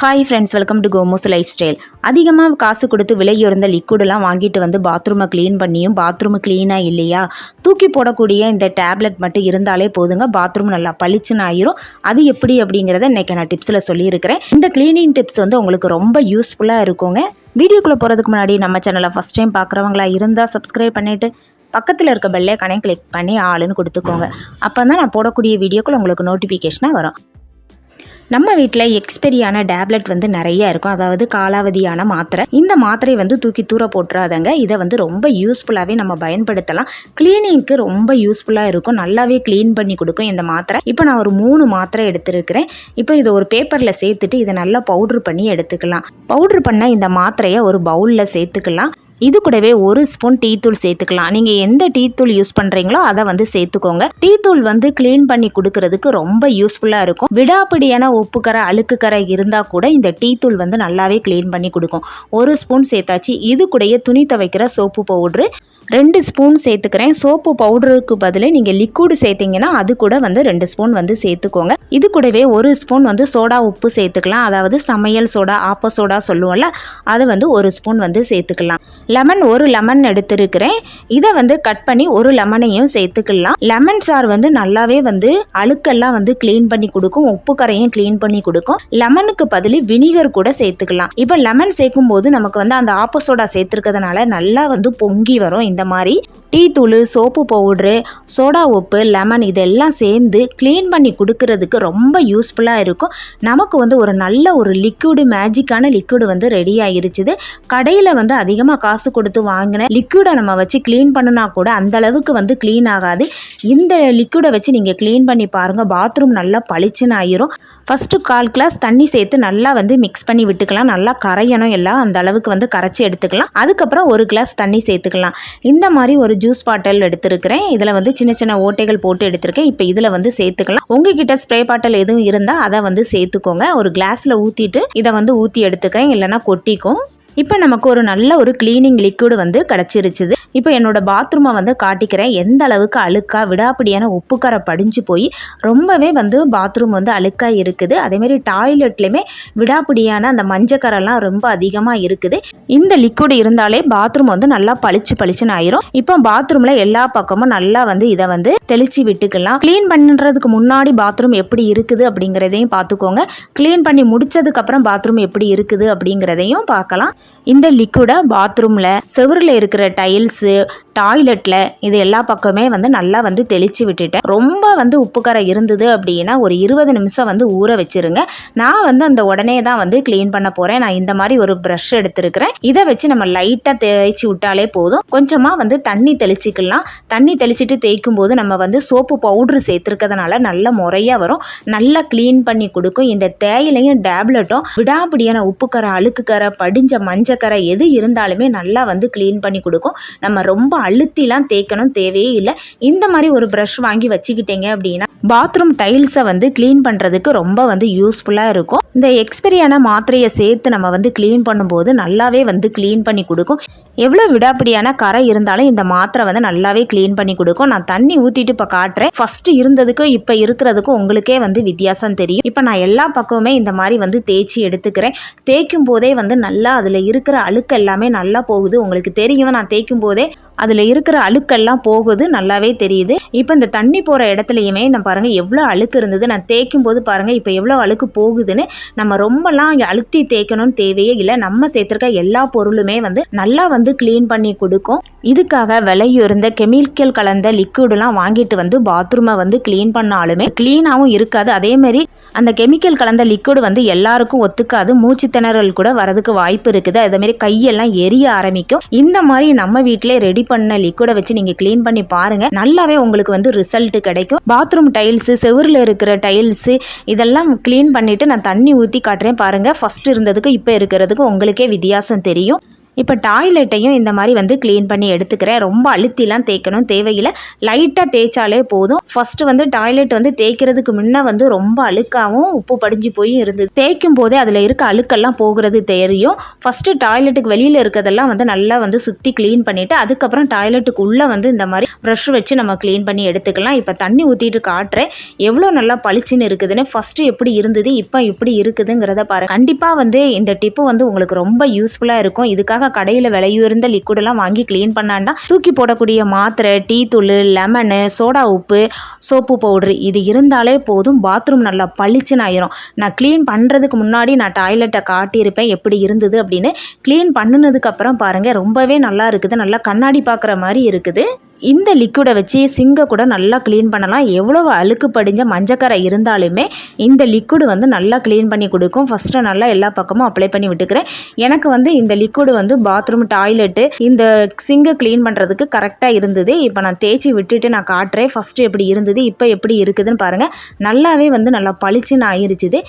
Hi friends welcome to Komos life style அதிகமாக காசு கொடுத்து விலையுறந்த லிக்விடெல்லாம் வாங்கிட்டு வந்து பாத்ரூமை க்ளீன் பண்ணியும் பாத்ரூமு க்ளீனாக இல்லையா? தூக்கி போடக்கூடிய இந்த டேப்லெட் மட்டும் இருந்தாலே போதுங்க. பாத்ரூம் நல்லா பளிச்சுன்னு ஆயிரும். அது எப்படி அப்படிங்கிறத இன்றைக்கி நான் டிப்ஸில் சொல்லியிருக்கிறேன். இந்த க்ளீனிங் டிப்ஸ் வந்து உங்களுக்கு ரொம்ப யூஸ்ஃபுல்லாக இருக்குங்க. வீடியோக்குள்ளே போகிறதுக்கு முன்னாடி நம்ம சேனலை ஃபஸ்ட் டைம் பார்க்குறவங்களா இருந்தால் சப்ஸ்கிரைப் பண்ணிவிட்டு பக்கத்தில் இருக்க பெல்லே கனெக்ட் கிளிக் பண்ணி ஆளுன்னு கொடுத்துக்கோங்க. அப்போ தான் நான் போடக்கூடிய வீடியோக்குள்ள உங்களுக்கு நோட்டிஃபிகேஷனாக வரும். நம்ம வீட்டில் எக்ஸ்பெரியான டேப்லெட் வந்து நிறைய இருக்கும். அதாவது காலாவதியான மாத்திரை. இந்த மாத்திரை வந்து தூக்கி தூர போட்டுறாதங்க. இதை வந்து ரொம்ப யூஸ்ஃபுல்லாகவே நம்ம பயன்படுத்தலாம். க்ளீனிங்க்கு ரொம்ப யூஸ்ஃபுல்லாக இருக்கும். நல்லாவே க்ளீன் பண்ணி கொடுக்கும் இந்த மாத்திரை. இப்போ நான் ஒரு மூணு மாத்திரை எடுத்திருக்கிறேன். இப்போ இதை ஒரு பேப்பரில் சேர்த்துட்டு இதை நல்லா பவுட்ரு பண்ணி எடுத்துக்கலாம். பவுட்ரு பண்ண இந்த மாத்திரையை ஒரு பவுலில் சேர்த்துக்கலாம். இது கூடவே ஒரு ஸ்பூன் டீ தூள் சேர்த்துக்கலாம். நீங்கள் எந்த டீ தூள் யூஸ் பண்ணுறீங்களோ அதை வந்து சேர்த்துக்கோங்க. டீ தூள் வந்து க்ளீன் பண்ணி கொடுக்கறதுக்கு ரொம்ப யூஸ்ஃபுல்லாக இருக்கும். விடாப்பிடியான உப்புக்கரை அழுக்குக்கரை இருந்தால் கூட இந்த டீ தூள் வந்து நல்லாவே க்ளீன் பண்ணி கொடுக்கும். ஒரு ஸ்பூன் சேர்த்தாச்சு. இது கூடயே துணி துவைக்கிற சோப்பு பவுட்ரு. ரெண்டு ஸ்பூன் சேர்த்துக்கிறேன். சோப்பு பவுடருக்கு பதில் நீங்கள் லிக்விடு சேர்த்தீங்கன்னா அது கூட வந்து ரெண்டு ஸ்பூன் வந்து சேர்த்துக்கோங்க. இது கூடவே ஒரு ஸ்பூன் வந்து சோடா உப்பு சேர்த்துக்கலாம். அதாவது சமையல் சோடா ஆப்ப சோடா சொல்லுவோம்ல அதை வந்து ஒரு ஸ்பூன் வந்து சேர்த்துக்கலாம். லெமன் ஒரு லெமன் எடுத்திருக்கிறேன். இதை வந்து கட் பண்ணி ஒரு லெமனையும் சேர்த்துக்கலாம். லெமன் சார் வந்து நல்லாவே வந்து அழுக்கெல்லாம் வந்து க்ளீன் பண்ணி கொடுக்கும். உப்பு கரையும் க்ளீன் பண்ணி கொடுக்கும். லெமனுக்கு பதில் வினிகர் கூட சேர்த்துக்கலாம். இப்போ லெமன் சேர்க்கும் போது நமக்கு வந்து அந்த ஆப்போசோடா சேர்த்துருக்கிறதுனால நல்லா வந்து பொங்கி வரும் இந்த மாதிரி. டீ தூள் சோப்பு பவுட்ரு சோடா உப்பு லெமன் இதெல்லாம் சேர்ந்து க்ளீன் பண்ணி கொடுக்கறதுக்கு ரொம்ப யூஸ்ஃபுல்லாக இருக்கும். நமக்கு வந்து ஒரு நல்ல ஒரு லிக்யூடு மேஜிக்கான லிக்யூடு வந்து ரெடி ஆயிருச்சுது. கடையில் வந்து அதிகமாக காசு கொடுத்து வாங்கின லிக்விடை நம்ம வச்சு க்ளீன் பண்ணுனா கூட அந்த அளவுக்கு வந்து க்ளீன் ஆகாது. இந்த லிக்விடை வச்சு நீங்கள் க்ளீன் பண்ணி பாருங்கள் பாத்ரூம் நல்லா பளிச்சுன்னு ஆயிரும். ஃபஸ்ட்டு கால் கிளாஸ் தண்ணி சேர்த்து நல்லா வந்து மிக்ஸ் பண்ணி விட்டுக்கலாம். நல்லா கரையணும் எல்லாம். அந்த அளவுக்கு வந்து கரைச்சி எடுத்துக்கலாம். அதுக்கப்புறம் ஒரு கிளாஸ் தண்ணி சேர்த்துக்கலாம். இந்த மாதிரி ஒரு ஜூஸ் பாட்டில் எடுத்துருக்கிறேன். இதில் வந்து சின்ன சின்ன ஓட்டைகள் போட்டு எடுத்திருக்கேன். இப்போ இதில் வந்து சேர்த்துக்கலாம். உங்ககிட்ட ஸ்ப்ரே பாட்டில் எதுவும் இருந்தால் அதை வந்து சேர்த்துக்கோங்க. ஒரு கிளாஸில் ஊற்றிட்டு இதை வந்து ஊற்றி எடுத்துக்கிறேன். இல்லைன்னா கொட்டிக்கும். இப்போ நமக்கு ஒரு நல்ல ஒரு க்ளீனிங் லிக்விடு வந்து கிடச்சிருச்சுது. இப்போ என்னோட பாத்ரூமை வந்து காட்டிக்கிறேன். எந்த அளவுக்கு அழுக்காக விடாப்பிடியான உப்புக்கரை படிஞ்சு போய் ரொம்பவே வந்து பாத்ரூம் வந்து அழுக்காக இருக்குது. அதேமாரி டாய்லெட்லேயுமே விடாப்பிடியான அந்த மஞ்சக்கரெல்லாம் ரொம்ப அதிகமாக இருக்குது. இந்த லிக்விட் இருந்தாலே பாத்ரூம் வந்து நல்லா பளிச்சு பளிச்சுன்னு ஆயிரும். இப்போ பாத்ரூமில் எல்லா பக்கமும் நல்லா வந்து இதை வந்து தெளித்து விட்டுக்கலாம். க்ளீன் பண்ணுறதுக்கு முன்னாடி பாத்ரூம் எப்படி இருக்குது அப்படிங்கிறதையும் பார்த்துக்கோங்க. க்ளீன் பண்ணி முடிச்சதுக்கப்புறம் பாத்ரூம் எப்படி இருக்குது அப்படிங்கிறதையும் பார்க்கலாம். இந்த லிக்விடை பாத்ரூமில் செவுரில் இருக்கிற டைல்ஸு டாய்லெட்டில் இது எல்லா பக்கமே வந்து நல்லா வந்து தெளித்து விட்டுட்டேன் ரொம்ப வந்து உப்புக்கரை இருந்தது அப்படின்னா ஒரு இருபது நிமிஷம் வந்து ஊற வச்சுருங்க. நான் வந்து அந்த உடனே தான் வந்து க்ளீன் பண்ண போகிறேன் நான் இந்த மாதிரி ஒரு ப்ரஷ் எடுத்திருக்கிறேன். இதை வச்சு நம்ம லைட்டாக தேய்ச்சி விட்டாலே போதும். கொஞ்சமாக வந்து தண்ணி தெளிச்சிக்கலாம். தண்ணி தெளிச்சிட்டு தேய்க்கும் போது நம்ம வந்து சோப்பு பவுட்ரு சேர்த்துருக்கிறதுனால நல்ல முறையாக வரும். நல்லா க்ளீன் பண்ணி கொடுக்கும். இந்த தேயிலையும் டேப்லெட்டும் விடாப்பிடியான உப்புக்கரை அழுக்குக்கரை படிஞ்ச மஞ்சக்கரை எது இருந்தாலுமே நல்லா வந்து க்ளீன் பண்ணி கொடுக்கும். நம்ம ரொம்ப அழுத்திலாம் தேய்க்கணும் தேவையே இல்லை. இந்த மாதிரி ஒரு ப்ரஷ் வாங்கி வச்சுக்கிட்டீங்க அப்படின்னா பாத்ரூம் டைல்ஸை வந்து க்ளீன் பண்ணுறதுக்கு ரொம்ப வந்து யூஸ்ஃபுல்லாக இருக்கும். இந்த எக்ஸ்பெரியான மாத்திரையை சேர்த்து நம்ம வந்து க்ளீன் பண்ணும்போது நல்லாவே வந்து க்ளீன் பண்ணி கொடுக்கும். எவ்வளோ விடாப்பிடியான கரை இருந்தாலும் இந்த மாத்திரை வந்து நல்லாவே க்ளீன் பண்ணி கொடுக்கும். நான் தண்ணி ஊற்றிட்டு இப்போ காட்டுறேன். ஃபஸ்ட்டு இருந்ததுக்கும் இப்போ இருக்கிறதுக்கும் உங்களுக்கே வந்து வித்தியாசம் தெரியும். இப்போ நான் எல்லா பக்கமுமே இந்த மாதிரி வந்து தேய்ச்சி எடுத்துக்கிறேன். தேய்க்கும் போதே வந்து நல்லா அதில் இருக்கிற அழுக்கு எல்லாமே நல்லா போகுது. உங்களுக்கு தெரியும் நான் தேய்க்கும் போதே அதில் இருக்கிற அழுக்கெல்லாம் போகுது நல்லாவே தெரியுது. இப்போ இந்த தண்ணி போகிற இடத்துலையுமே நான் பாருங்கள் எவ்வளோ அழுக்கு இருந்தது. நான் தேய்க்கும் போது பாருங்கள் இப்போ எவ்வளோ அழுக்கு போகுதுன்னு நம்ம ரொம்பலாம் இங்கே அழுத்தி தேய்க்கணும்னு தேவையே இல்லை. நம்ம சேர்த்துருக்க எல்லா பொருளுமே வந்து நல்லா வந்து க்ளீன் பண்ணி கொடுக்கும். இதுக்காக விலையுறந்த கெமிக்கல் கலந்த லிக்விடெலாம் வாங்கிட்டு வந்து பாத்ரூமை வந்து க்ளீன் பண்ணாலுமே க்ளீனாகவும் இருக்காது. அதேமாரி அந்த கெமிக்கல் கலந்த லிக்விடு வந்து எல்லாருக்கும் ஒத்துக்காது. மூச்சு திணறல் கூட வரதுக்கு வாய்ப்பு இருக்குது. அதேமாரி கையெல்லாம் எரிய ஆரம்பிக்கும். இந்த மாதிரி நம்ம வீட்டிலே ரெடி பண்ண லிக்விடை வச்சு நீங்கள் க்ளீன் பண்ணி பாருங்க. நல்லாவே உங்களுக்கு வந்து ரிசல்ட் கிடைக்கும். பாத்ரூம் டைல்ஸு செவரில் இருக்கிற டைல்ஸு இதெல்லாம் க்ளீன் பண்ணிட்டு நான் தண்ணி ஊற்றி காட்டுறேன் பாருங்க. ஃபர்ஸ்ட் இருந்ததுக்கு இப்போ இருக்கிறதுக்கு உங்களுக்கே வித்தியாசம் தெரியும். இப்போ டாய்லெட்டையும் இந்த மாதிரி வந்து க்ளீன் பண்ணி எடுத்துக்கிறேன். ரொம்ப அழுத்திலாம் தேய்க்கணும். தேவையில்லை. லைட்டாக தேய்ச்சாலே போதும். ஃபஸ்ட்டு வந்து டாய்லெட் வந்து தேய்க்கிறதுக்கு முன்னே வந்து ரொம்ப அழுக்காகவும் உப்பு படிஞ்சு போய் இருந்தது. தேய்க்கும் போதே அதில் இருக்க அழுக்கெல்லாம் போகிறது தெரியும். ஃபஸ்ட்டு டாய்லெட்டுக்கு வெளியில் இருக்கிறதெல்லாம் வந்து நல்லா வந்து சுற்றி க்ளீன் பண்ணிவிட்டு அதுக்கப்புறம் டாய்லெட்டுக்கு உள்ளே வந்து இந்த மாதிரி ப்ரஷ் வச்சு நம்ம க்ளீன் பண்ணி எடுத்துக்கலாம். இப்போ தண்ணி ஊற்றிட்டு காட்டுறேன். எவ்வளோ நல்லா பளிச்சுன்னு இருக்குதுன்னு ஃபஸ்ட்டு எப்படி இருந்தது இப்போ இப்படி இருக்குதுங்கிறத பாரு. கண்டிப்பாக வந்து இந்த டிப்பு வந்து உங்களுக்கு ரொம்ப யூஸ்ஃபுல்லாக இருக்கும். இதுக்காக கடையில் விலையுயர்ந்த லிக்விடெல்லாம் வாங்கி க்ளீன் பண்ணாண்டா தூக்கி போடக்கூடிய மாத்திரை டீ தூள் லெமனு சோடா உப்பு சோப்பு பவுட்ரு இது இருந்தாலே போதும் பாத்ரூம் நல்லா பளிச்சுன்னு ஆயிரும். நான் க்ளீன் பண்ணுறதுக்கு முன்னாடி நான் டாய்லெட்டை காட்டியிருப்பேன் எப்படி இருந்தது அப்படின்னு க்ளீன் பண்ணினதுக்கப்புறம் பாருங்கள் ரொம்பவே நல்லா இருக்குது நல்லா கண்ணாடி பார்க்குற மாதிரி இருக்குது. இந்த லிக்விடை வச்சு சிங்கை கூட நல்லா க்ளீன் பண்ணலாம். எவ்வளோ அழுக்கு படிஞ்ச மஞ்சக்கரை இருந்தாலுமே இந்த லிக்விடு வந்து நல்லா க்ளீன் பண்ணி கொடுக்கும். ஃபஸ்ட்டு நல்லா எல்லா பக்கமும் அப்ளை பண்ணி விட்டுக்கிறேன். எனக்கு வந்து இந்த லிக்விடு வந்து பாத்ரூம் டாய்லெட்டு இந்த சிங்கை க்ளீன் பண்ணுறதுக்கு கரெக்டாக இருந்தது. இப்போ நான் தேய்ச்சி விட்டுட்டு நான் காட்டுறேன். ஃபஸ்ட்டு எப்படி இருந்தது இப்போ எப்படி இருக்குதுன்னு பாருங்கள் நல்லாவே வந்து நல்லா பளிச்சுன்னு ஆயிருச்சுது.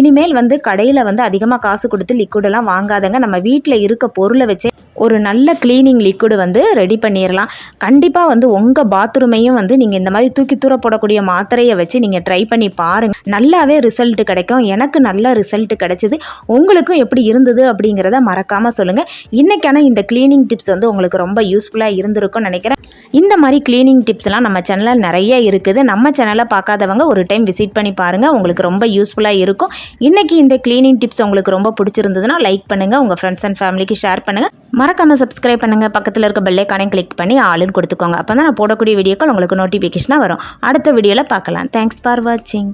இனிமேல் வந்து கடையில் வந்து அதிகமாக காசு கொடுத்து லிக்விடெல்லாம் வாங்காதங்க. நம்ம வீட்டில் இருக்க பொருளை வச்சே ஒரு நல்ல க்ளீனிங் லிக்விடு வந்து ரெடி பண்ணிடலாம் கண்டிப்பாக வந்து உங்கள் பாத்ரூமையும் வந்து நீங்கள் இந்த மாதிரி தூக்கி தூர போடக்கூடிய மாத்திரையை வச்சு நீங்கள் ட்ரை பண்ணி பாருங்கள் நல்லாவே ரிசல்ட் கிடைக்கும். எனக்கு நல்ல ரிசல்ட் கிடைச்சிது. உங்களுக்கும் எப்படி இருந்தது அப்படிங்கிறத மறக்காமல் சொல்லுங்கள் இன்றைக்கான இந்த க்ளீனிங் டிப்ஸ் வந்து உங்களுக்கு ரொம்ப யூஸ்ஃபுல்லாக இருந்திருக்கும்னு நினைக்கிறேன். இந்த மாதிரி க்ளீனிங் டிப்ஸ்லாம் நம்ம சேனலில் நிறைய இருக்குது. நம்ம சேனலை பார்க்காதவங்க ஒரு டைம் விசிட் பண்ணி பாருங்கள் உங்களுக்கு ரொம்ப யூஸ்ஃபுல்லாக இருக்கும். இன்றைக்கி இந்த க்ளீனிங் டிப்ஸ் உங்களுக்கு ரொம்ப பிடிச்சிருந்ததுன்னா லைக் பண்ணுங்கள் உங்கள் ஃப்ரெண்ட்ஸ் அண்ட் ஃபேமிலிக்கு ஷேர் பண்ணுங்கள் மறக்காமல் சப்ஸ்கிரைப் பண்ணுங்கள் பக்கத்தில் இருக்க பெல்லைக்கானே கிளிக் பண்ணி ஆளுன்னு கொடுத்துக்கோங்க. அப்போ தான் நான் போடக்கூடிய வீடியோக்கள் உங்களுக்கு நோட்டிஃபிகேஷனாக வரும். அடுத்த வீடியோவில் பார்க்கலாம். தேங்க்ஸ் ஃபார் வாட்சிங்